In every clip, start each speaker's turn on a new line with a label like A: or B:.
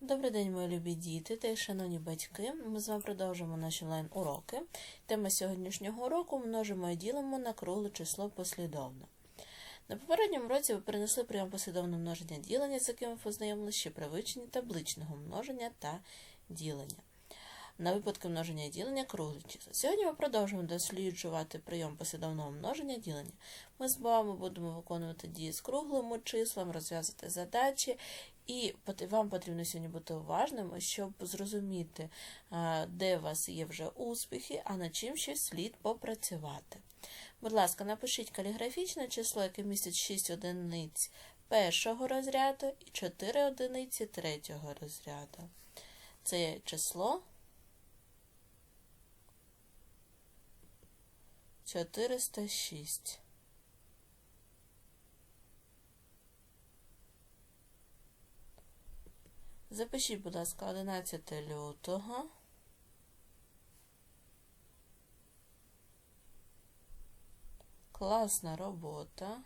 A: Добрий день, мої любі діти та шановні батьки. Ми з вами продовжуємо наші онлайн-уроки. Тема сьогоднішнього уроку множимо і ділимо на кругле число послідовно. На попередньому році ви перенесли прийом послідовного множення ділення, з яким ви познайомилися ще при вивченні табличного множення та ділення. На випадки множення і ділення круглі числа. Сьогодні ми продовжуємо досліджувати прийом послідовного множення ділення. Ми з вами будемо виконувати дії з круглими числами, розв'язувати задачі і вам потрібно сьогодні бути уважними, щоб зрозуміти, де у вас є вже успіхи, а над чим ще слід попрацювати. Будь ласка, напишіть каліграфічне число, яке містить 6 одиниць першого розряду і 4 одиниці третього розряду. Це число 406. Запишіть, будь ласка, 11 лютого. Класна робота.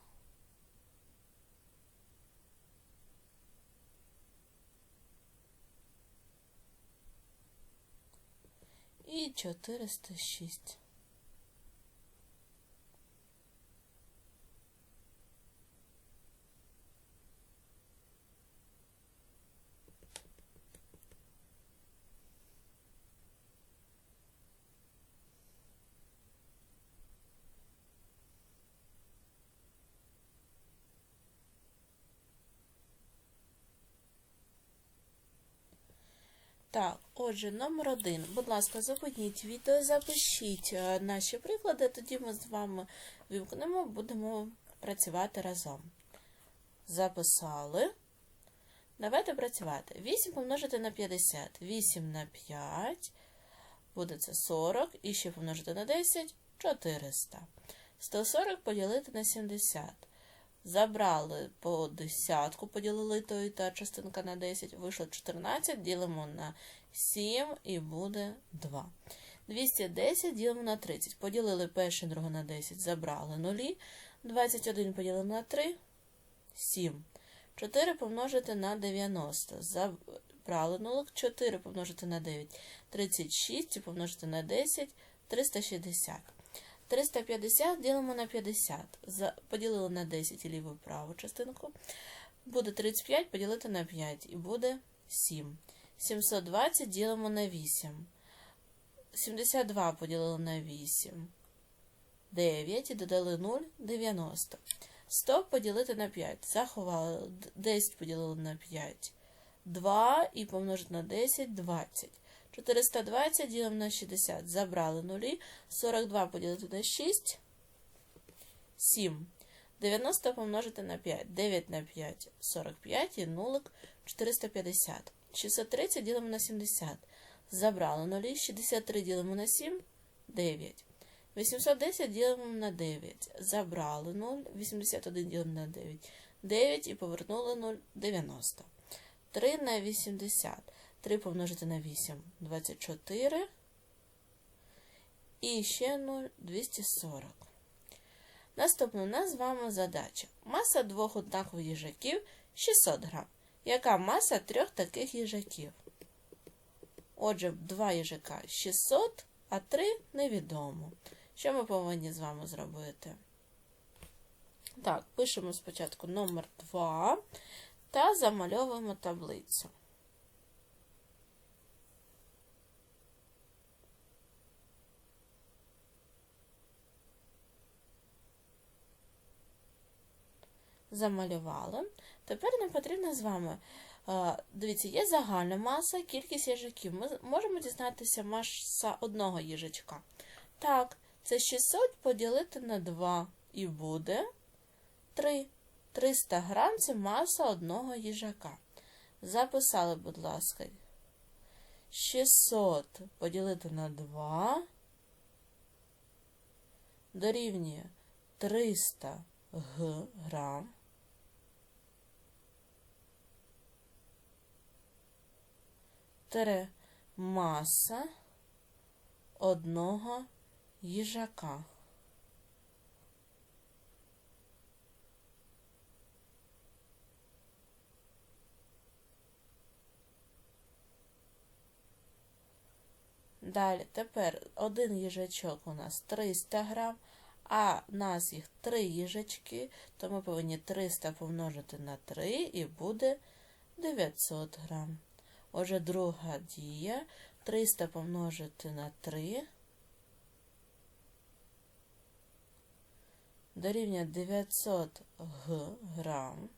A: І 406. Так, отже, номер один. Будь ласка, зупиніть відео, запишіть е, наші приклади, тоді ми з вами вимкнемо, будемо працювати разом. Записали. Давайте працювати. 8 помножити на 50. 8 на 5. Буде це 40. І ще помножити на 10 400. 140 поділити на 70. Забрали по десятку, поділили то і та частинка на 10, вийшло 14, ділимо на 7 і буде 2. 210 ділимо на 30. Поділили перше, друге на 10, забрали нулі. 21 поділимо на 3, 7. 4 помножити на 90. Забрали нулик. 4 помножити на 9. 36 помножити на 10, 360. 350 ділимо на 50. Поділили на 10 і ліву праву частинку. Буде 35 поділити на 5 і буде 7. 720 ділимо на 8. 72 поділили на 8. 9 і додали 0, 90. 100 поділити на 5. Заховали 10 поділили на 5. 2 і помножити на 10 20. 420 ділимо на 60. Забрали нулі. 42 поділити на 6. 7. 90 помножити на 5. 9 на 5 45 і нулик 450. 630 ділимо на 70. Забрали нулі. 63 ділимо на 7. 9. 810 ділимо на 9. Забрали 0. 81 ділимо на 9. 9 і повернули 0. 90. 3 на 80. 3 помножити на 8 24. І ще 0 240. Наступна у нас з вами задача. Маса двох однакових їжаків 600 грам. Яка маса трьох таких їжаків? Отже, два їжака 600, а 3 невідомо. Що ми повинні з вами зробити? Так, пишемо спочатку номер 2 та замальовуємо таблицю. Замалювали. Тепер нам потрібно з вами, е, дивіться, є загальна маса, кількість їжаків. Ми можемо дізнатися маса одного їжачка. Так, це 600 поділити на 2 і буде 3. 300 грам це маса одного їжака. Записали, будь ласка, 600 поділити на 2 дорівнює 300 грам. тире маса одного їжака. Далі, тепер один їжачок у нас 300 грам, а нас їх 3 їжачки, то ми повинні 300 помножити на 3 і буде 900 грам. Отже, друга дія 300 помножити на 3 дорівнює 900 г грам.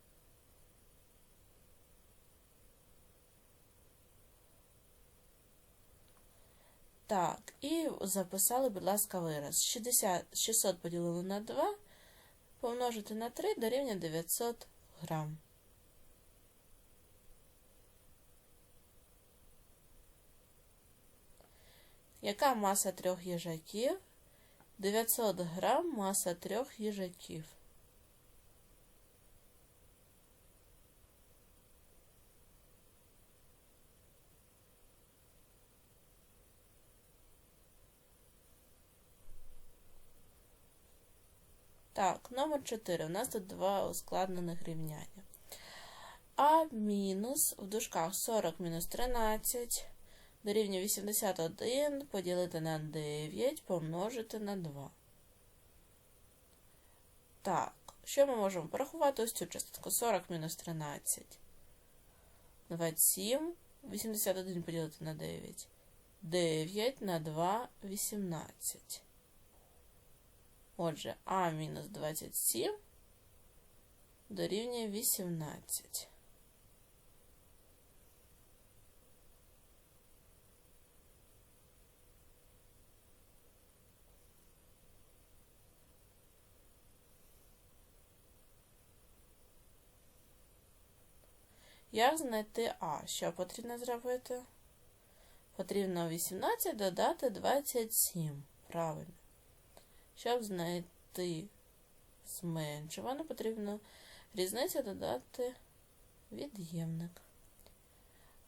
A: Так, і записали, будь ласка, вираз. 60, 600 поділили на 2, помножити на 3 дорівнює 900 грам. Яка маса трьох їжаків? 900 грам маса трьох їжаків. Так, номер 4. У нас тут два ускладнених рівняння. А мінус в дужках 40 мінус 13 дорівнює 81 поділити на 9 помножити на 2. Так, що ми можемо порахувати ось цю частинку? 40 мінус 13. 27. 81 поділити на 9. 9 на 2 18. Отже, А мінус 27 дорівнює 18. Як знайти А? Що потрібно зробити? Потрібно 18 додати 27. Правильно. Щоб знайти зменшуване, потрібно різницю додати від'ємник.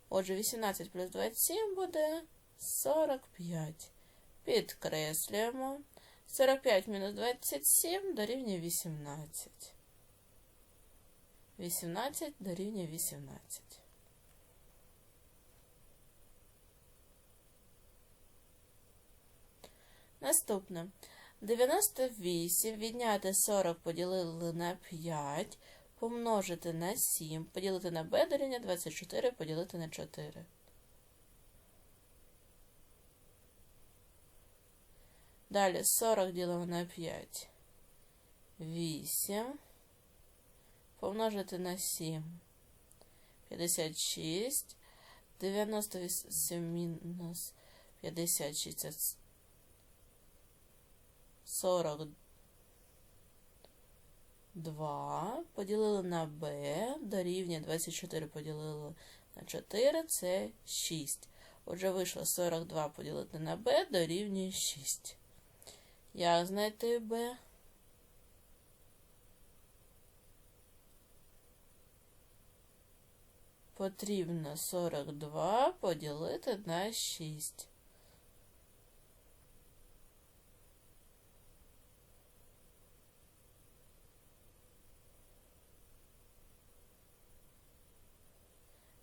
A: Отже, 18 плюс 27 буде 45. Підкреслюємо. 45 мінус 27 дорівнює 18. 18 дорівнює 18. Наступне. 98 відняти 40 поділили на 5, помножити на 7, поділити на b дорівнює 24 поділити на 4. Далі 40 ділимо на 5. 8. Помножити на 7. 56. 98 мінус 56 це 42 поділили на b, дорівнює 24 поділили на 4, це 6. Отже, вийшло 42 поділити на b, дорівнює 6. Як знайти b? Потрібно 42 поділити на 6.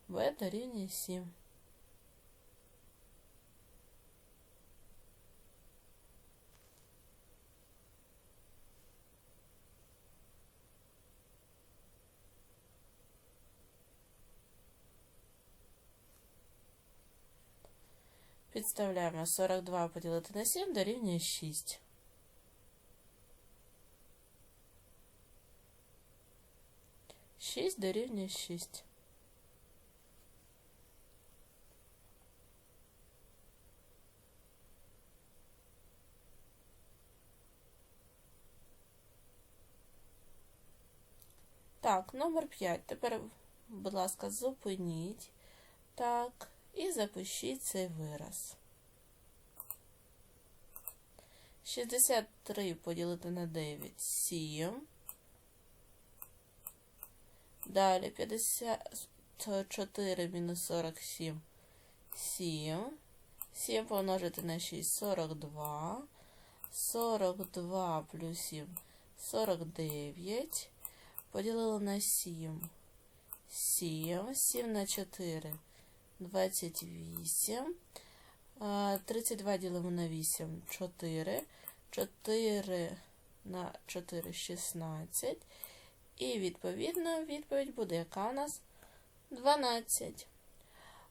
A: В дорівнює 7. Підставляємо 42 поділити на 7 дорівнює 6. Шість дорівнює 6. Так, номер 5. Тепер, будь ласка, зупиніть. Так, І запишіть цей вираз. 63 поділити на 9 7. Далі 54 мінус 47 7. 7 помножити на 6 42. 42 плюс 7 49. Поділили на 7. 7. 7 на 4. 28. А, 32 ділимо на 8 4. 4 на 4 16. І відповідно відповідь буде, яка у нас 12.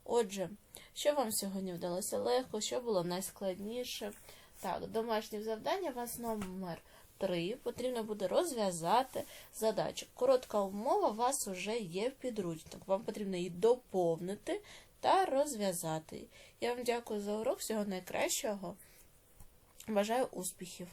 A: Отже, що вам сьогодні вдалося легко, що було найскладніше? Так, домашнє завдання у вас номер 3. Потрібно буде розв'язати задачу. Коротка умова у вас вже є в підручнику. Вам потрібно її доповнити та розв'язати. Я вам дякую за урок. Всього найкращого. Бажаю успіхів!